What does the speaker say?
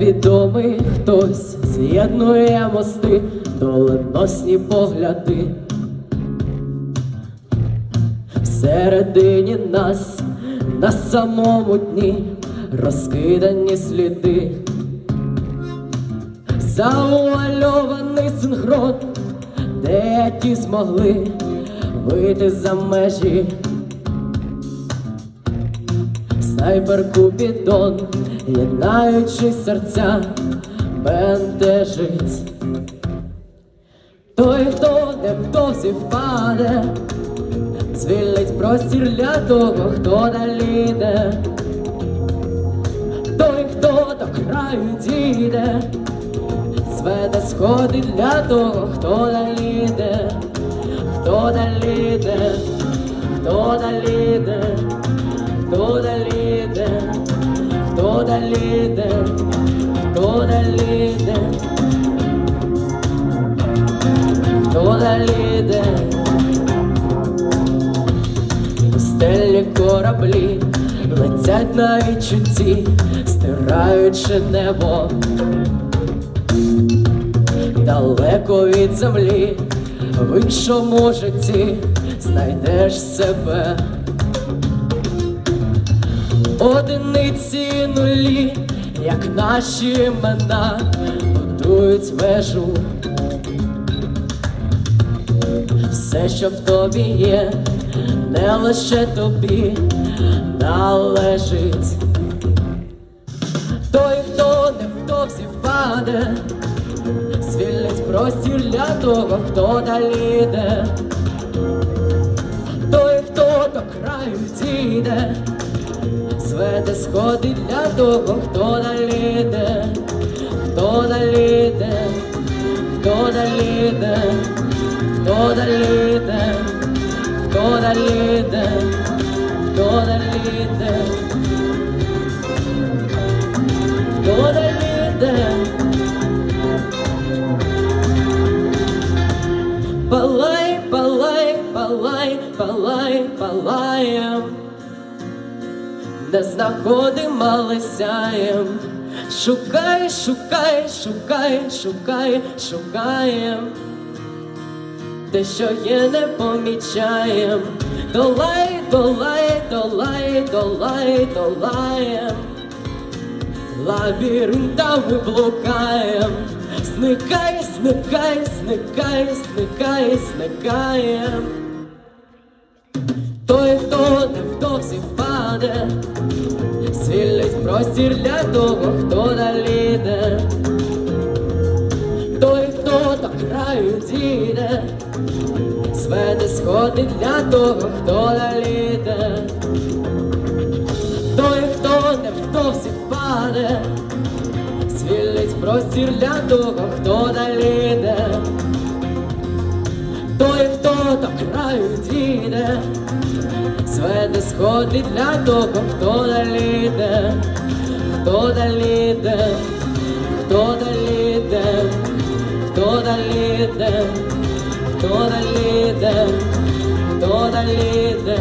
Невідомий хтось з'єднує мости, доленосні погляди. Всередині нас на самому дні розкидані сліди. Завуальований синхрон, де ті змогли вийти за межі. Снайпер Купідон, єднаючи серця, бентежить. Той, хто невдовзі впаде, звільнить простір для того, хто далі йде. Той, хто до краю дійде, зведе сходи для того, хто далі йде, хто далі йде, хто далі далі йде, хто далі йде. Стелі кораблі летять на відчутті, стираючи небо далеко від землі, в іншому житті знайдеш себе. Одиниці нулі, як наші імена, будують вежу. Все, що в тобі є, не лише тобі належить. Той, хто невдовзі впаде, звільнить простір для того, хто далі йде. Той, хто до краю дійде, зведе сходи для того, хто далі йде, хто далі йде, хто далі йде, хто далі йде, хто далі йде, хто далі йде, хто далі. Палай, палай, палай, палай, палаєм, не знаходим, але сяєм. Шукай, шукай, шукай, шукай, шукаєм. Те, що є, не помічаєм. Долай, долай, долай, долай, долаєм. Лабіринтами блукаєм. Зникай, зникай, зникай, зникай, зникаєм. Той, хто невдовзі впаде, звільнить простір для того, хто далі. Той, хто до краю дійде, зведе сходи для того, хто далі. Той, хто невдовзі впаде, звільнить простір для того, хто далі. Той, хто до краю дійде, зведе сходи для того, хто далі йде, хто далі йде, хто далі йде, хто далі йде, хто далі йде, хто далі йде.